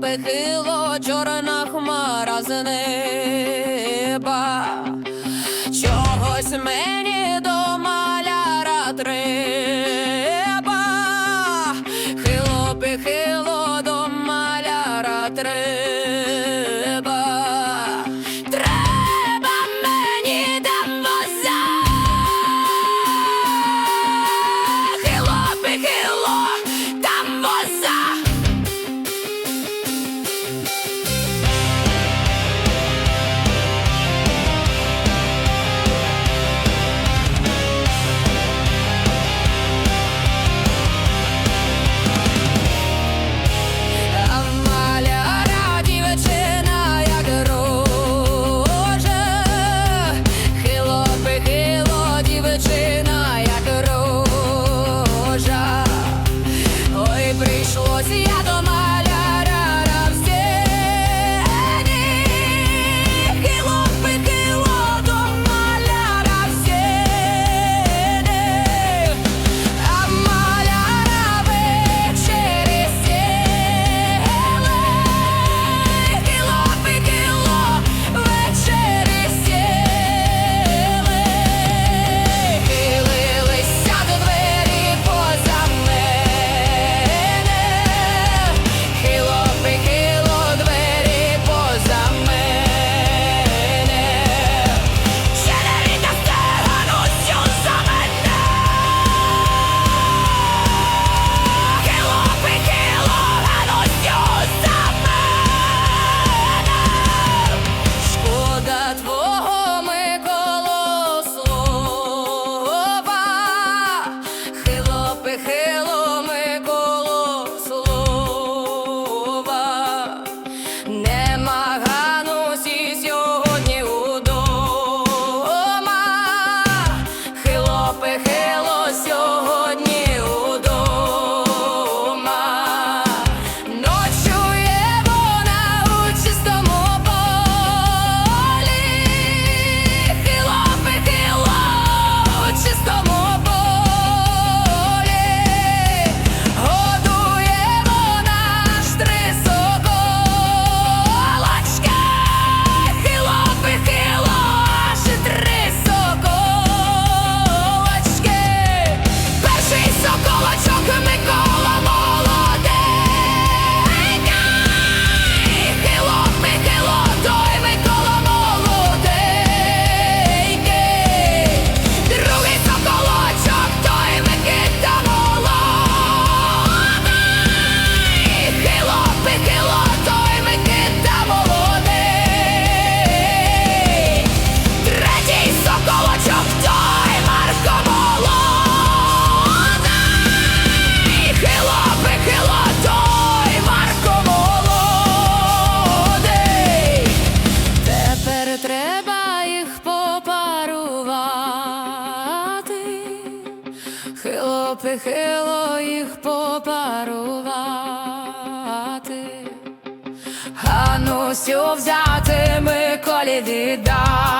похило, чорна хмара з неба. Чогось мені до маляра треба, хило похило до маляра треба. Хлопи хило їх попарувати. Ганусю взяти Миколі віддати,